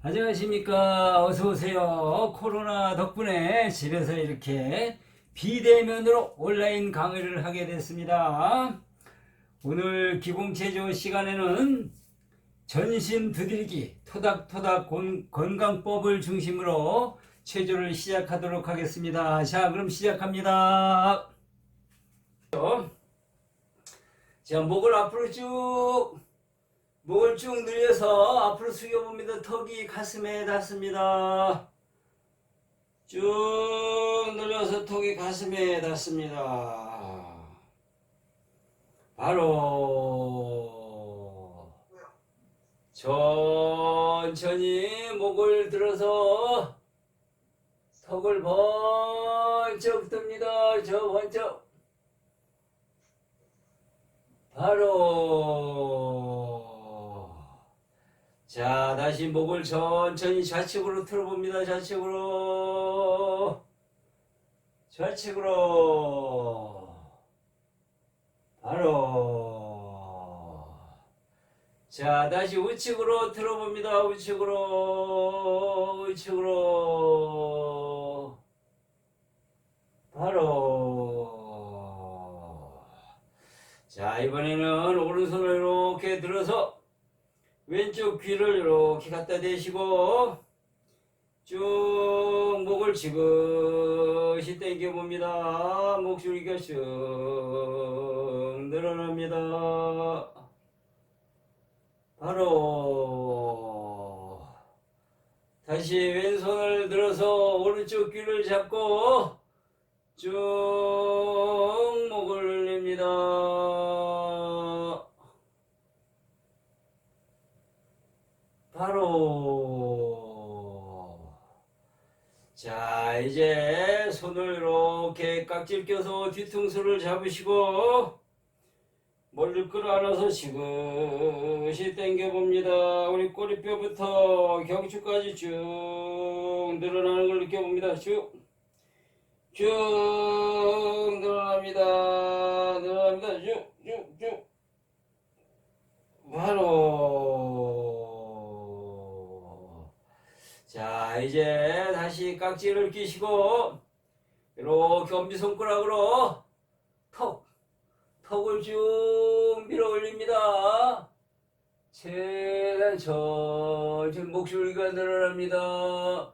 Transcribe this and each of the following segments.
안녕하십니까. 어서오세요. 코로나 덕분에 집에서 이렇게 비대면으로 온라인 강의를 하게 됐습니다. 오늘 기공체조 시간에는 전신 두들기 토닥토닥 건- 건강법을 중심으로 체조를 시작하도록 하겠습니다. 자, 그럼 시작합니다. 자, 목을 앞으로 쭉 목을 쭉 늘려서 앞으로 숙여봅니다. 턱이 가슴에 닿습니다. 쭉 늘려서 턱이 가슴에 닿습니다. 바로 천천히 목을 들어서 턱을 번쩍 듭니다. 저 번쩍. 바로 자 다시 목을 천천히 좌측으로 틀어봅니다. 좌측으로. 좌측으로. 바로. 자 다시 우측으로 틀어봅니다. 우측으로. 우측으로. 바로. 자 이번에는 오른손을 이렇게 들어서 왼쪽 귀를 이렇게 갖다 대시고 쭉 목을 지그시 당겨 봅니다. 목소리가 쭉 늘어납니다. 바로 다시 왼손을 들어서 오른쪽 귀를 잡고 쭉 목을 늘립니다. 바로 자 이제 손을 이렇게 깍지를 껴서 뒤통수를 잡으시고 머리를 끌어안아서 지그시 당겨 봅니다. 우리 꼬리뼈부터 경추까지 쭉 늘어나는 걸 느껴봅니다. 쭉. 쭉 늘어납니다. 늘어납니다. 쭉, 쭉, 쭉. 바로. 자, 이제 다시 깍지를 끼시고, 이렇게 엄지손가락으로 턱, 턱을 쭉 밀어 올립니다. 최대한 천천히 목줄기가 늘어납니다.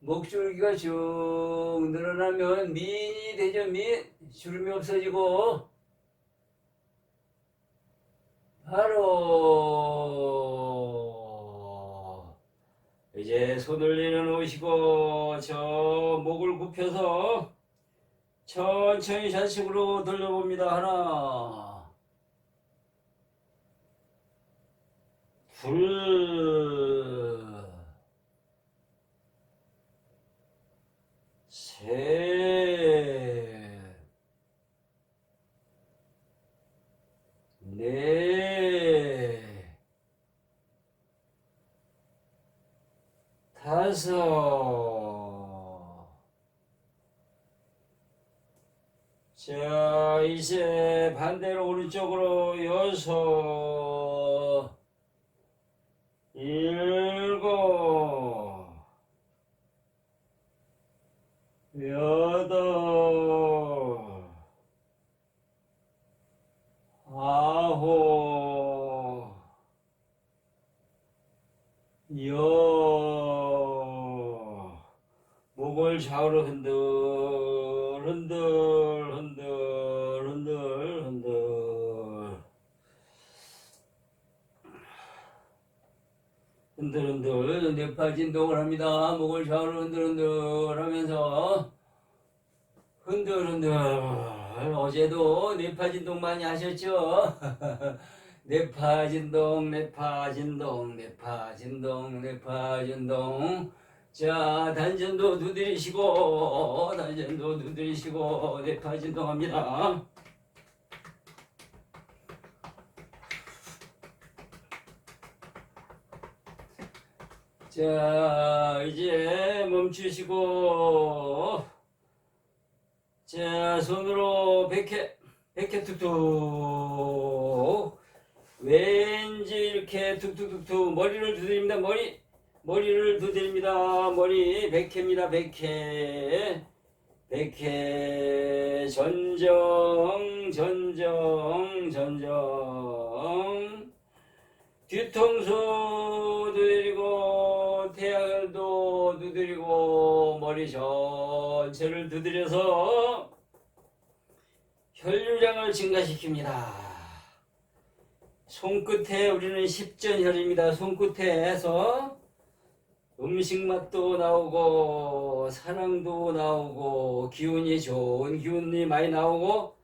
목줄기가 쭉 늘어나면 민이 되죠, 민. 주름이 없어지고, 바로 이제 손을 내려놓으시고 저 목을 굽혀서 천천히 좌측으로 돌려봅니다. 하나, 둘, 셋, 넷, 다섯. 자, 이제 반대로 오른쪽으로 여섯, 일곱, 여덟, 아홉, 여 목을 좌우로 흔들 흔들 흔들 흔들 흔들 흔들 흔들 뇌파 진동을 합니다. 목을 좌우로 흔들 흔들 하면서 흔들 흔들 어제도 뇌파 진동 많이 하셨죠? 뇌파 진동 뇌파 진동 뇌파 진동 뇌파 진동 자 단전도 두드리시고 단전도 두드리시고 뇌파 진동합니다. 자 이제 멈추시고 자 손으로 백회 백회 툭툭 왠지 이렇게 툭툭툭툭 머리를 두드립니다 머리 머리를 두드립니다. 머리 백회입니다. 백회. 백회 전정 전정 전정 뒤통수 두드리고 태양도 두드리고 머리 전체를 두드려서 혈류량을 증가시킵니다. 손끝에 우리는 십전혈입니다. 손끝에서 음식 맛도 나오고 사랑도 나오고 기운이 좋은 기운이 많이 나오고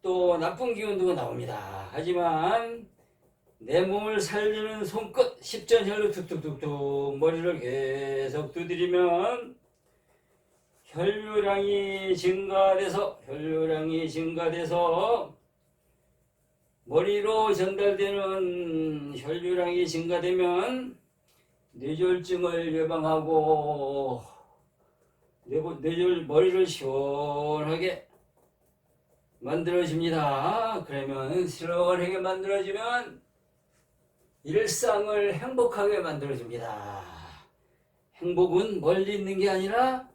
또 나쁜 기운도 나옵니다. 하지만 내 몸을 살리는 손끝 십전혈로 툭툭툭툭 머리를 계속 두드리면 혈류량이 증가돼서 혈류량이 증가돼서 머리로 전달되는 혈류량이 증가되면 뇌졸중을 예방하고 뇌졸 머리를 시원하게 만들어줍니다. 그러면 시원하게 만들어주면 일상을 행복하게 만들어줍니다. 행복은 멀리 있는 게 아니라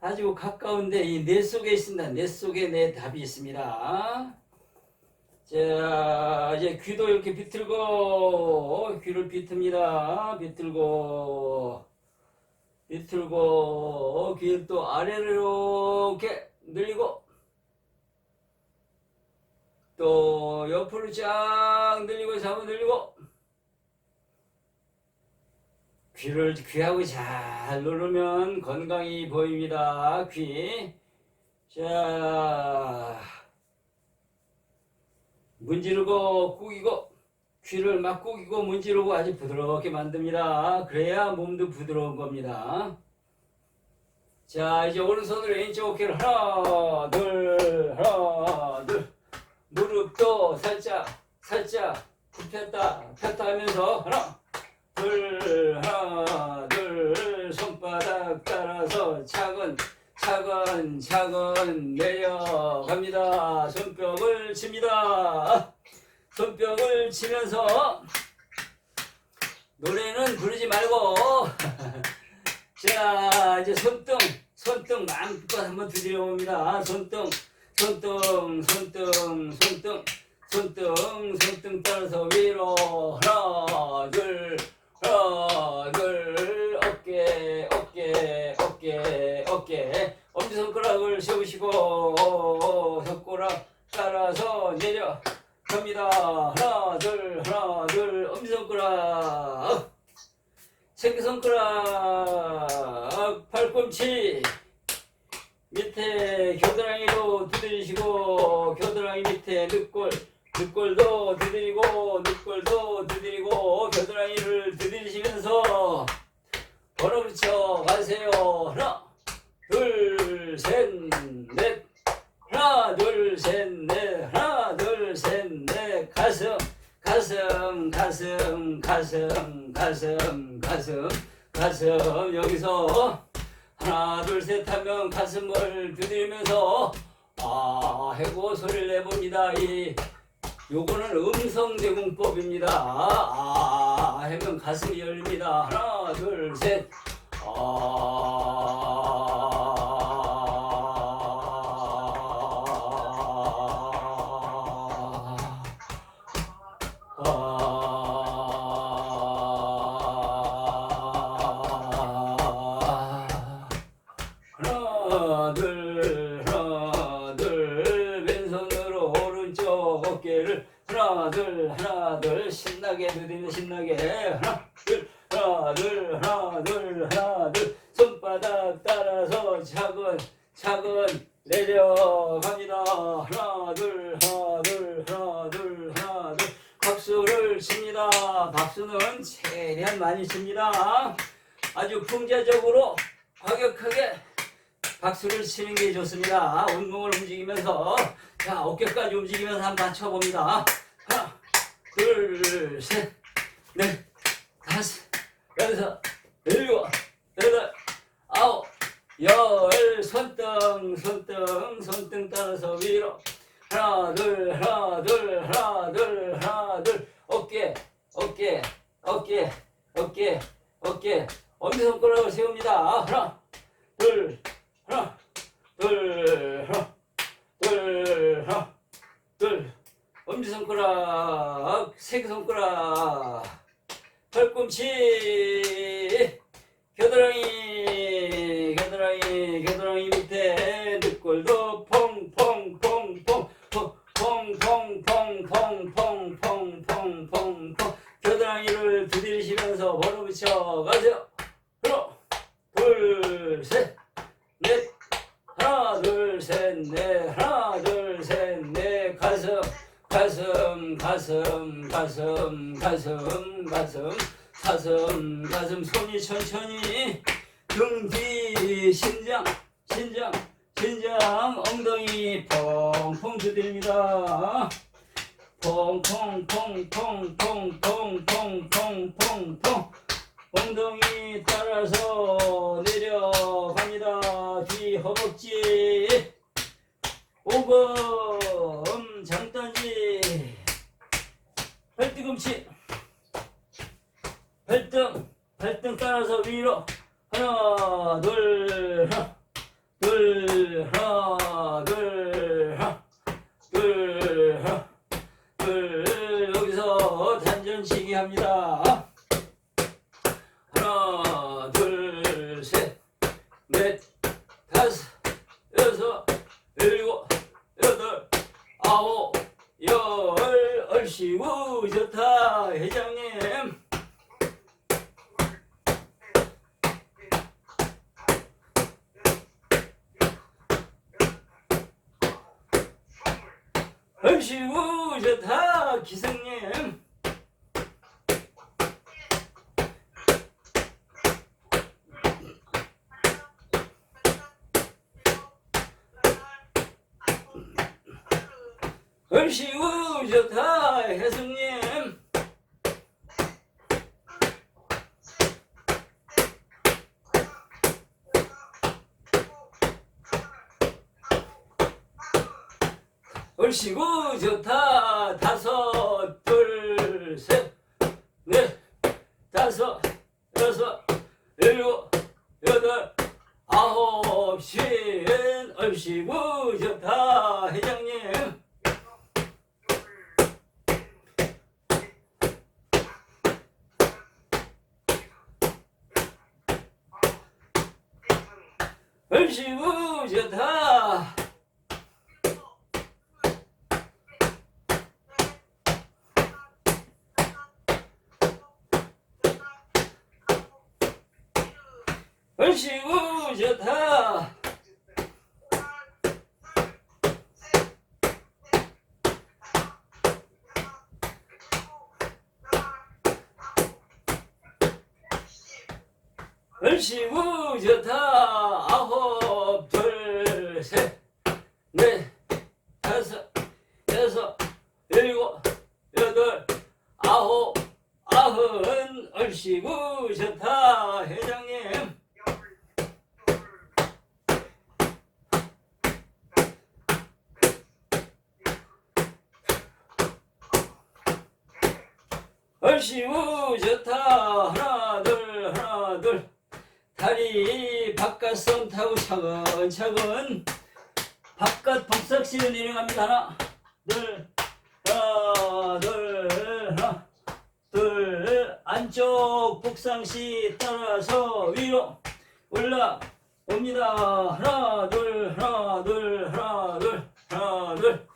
아주 가까운데 이 뇌 속에 있습니다. 뇌 속에 내 답이 있습니다. 자, 이제 귀도 이렇게 비틀고, 귀를 비틉니다. 비틀고, 비틀고, 귀를 또 아래로 이렇게 늘리고, 또 옆으로 쫙 늘리고, 잡아 늘리고, 귀를, 귀하고 잘 누르면 건강이 보입니다. 귀. 자, 문지르고 꾸기고 귀를 막 꾸기고 문지르고 아주 부드럽게 만듭니다. 그래야 몸도 부드러운 겁니다. 자 이제 오른손으로 왼쪽 어깨를 하나 둘 하나 둘 무릎도 살짝 살짝 굽혔다 폈다 하면서 하나 둘 하나 둘 손바닥 따라서 차근 차근 차근 내려갑니다. 손뼉을 칩니다. 손뼉을 치면서 노래는 부르지 말고 자 이제 손등 손등 마음껏 한번 두드려 봅니다. 손등 손등 손등 손등 손등 손등 따라서 위로 하나 둘 하나 둘 어깨 어깨 어깨 어깨 엄지손가락을 세우시고 손가락 따라서 내려 갑니다. 하나 둘 하나 둘 엄지손가락. 새끼손가락 팔꿈치. 밑에 겨드랑이로 아 해고 소리를 내봅니다 이 요거는 음성 제공법입니다 아 하면 가슴이 열립니다 하나 둘 셋 아 하나 둘 하나 둘 신나게 두드리는 신나게. 하나 둘 하나 둘 하나 둘 하나 둘. 손바닥 따라서 차근 차근 내려갑니다. 하나 둘 하나 둘 하나 둘 하나 둘. 박수를 칩니다. 박수는 최대한 많이 칩니다. 아주 풍자적으로 과격하게 박수를 치는 게 좋습니다. 온몸을 움직이면서 자 어깨까지 움직이면서 한번 맞춰봅니다. 둘, 셋, 넷, 다섯, 여섯, 일곱, 여덟, 아홉, 열 손등 손등 손등 따라서 위로. 하나 둘 하나 둘 하나 둘 하나 둘. 어깨 어깨 어깨 어깨 어깨. 엄지손가락을 세웁니다. 둘, 하나, 둘, 하나, 둘, 하나, 둘. 엄지손가락, 새끼손가락, 팔꿈치, 겨드랑이, 겨드랑이, 겨드랑이 밑에 늑골도 퐁퐁퐁퐁, 퐁퐁퐁퐁퐁퐁퐁퐁 겨드랑이를 두드리시면서 벌어붙여 가세요. 하나, 둘, 셋, 넷, 하나, 둘, 셋, 넷, 하나, 둘, 셋, 넷, 가슴, 가슴, 가슴, 가슴, 가슴, 가슴, 가슴, 가슴, 손이 천천히 등 뒤, 심장, 심장, 심장, 엉덩이 펑펑 두드립니다. 퐁퐁퐁퐁퐁퐁퐁퐁퐁 엉덩이 따라서 내려갑니다. 뒤 허벅지 5번 뒤꿈치. 발등 발등 따라서 위로. 하나 둘 하나. 둘 하나 둘 하나. 둘 하나. 둘 여기서 단전치기 합니다. 하나 둘 셋 넷 다섯 여섯 일곱 여덟 아홉 열 얼씨구 좋다 회장님. 얼씨구 좋다 기성님 얼씨구 좋다 혜성님. 얼씨구 좋다 다섯 둘셋넷 다섯 여섯 일곱 여덟 아홉 쉰 얼씨구 좋다 회장님 얼씨구 좋다. 얼씨구 좋다 얼씨구 좋다 아홉 둘셋넷 다섯 여섯 일곱 여덟 아홉 아흔 얼씨구 좋다 회장님. 얼씨구 좋다 하나 둘 다리 바깥선 타고 차근차근 바깥 복석시를 내려갑니다. 하나 둘 하나 둘 하나 둘 안쪽 복상시 따라서 위로 올라옵니다. 하나 둘 하나 둘 하나 둘 하나 둘.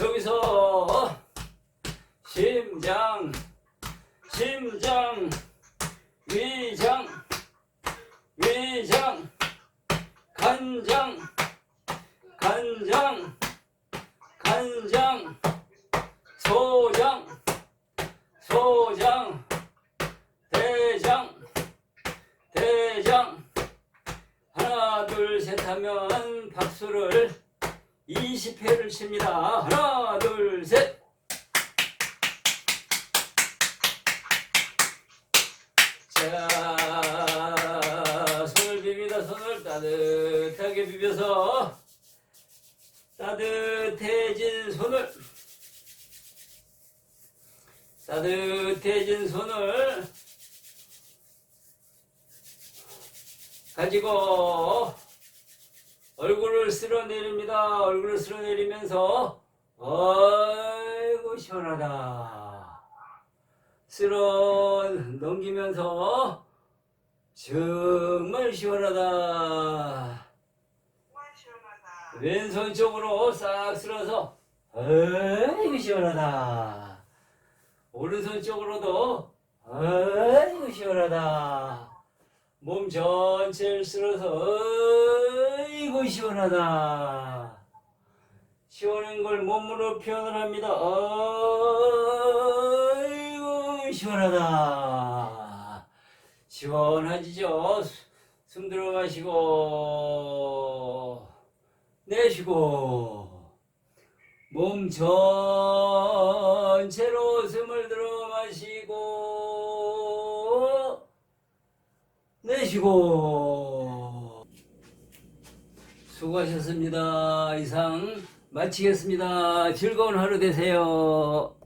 여기서 심장 심장 위장 간장 간장 간장 소장 소장 대장 대장. 하나 둘 셋 하면 박수를 20회를 칩니다. 하나 둘셋. 자, 손을 따뜻하게 비벼서 따뜻해진 손을 따뜻해진 손을 가지고 얼굴을 쓸어내립니다. 얼굴을 쓸어내리면서 아이고 시원하다. 쓸어 넘기면서 정말 시원하다. 정말 시원하다. 왼손 쪽으로 싹 쓸어서 아이고 시원하다. 오른손 쪽으로도 아이고 시원하다. 몸 전체를 쓸어서 아이고 시원하다. 시원한 걸 몸으로 표현을 합니다. 아이고 시원하다. 시원하지죠? 숨 들어가시고 내쉬고 몸 전체로 숨을 들어 마시고 내쉬고 수고하셨습니다. 이상 마치겠습니다. 즐거운 하루 되세요.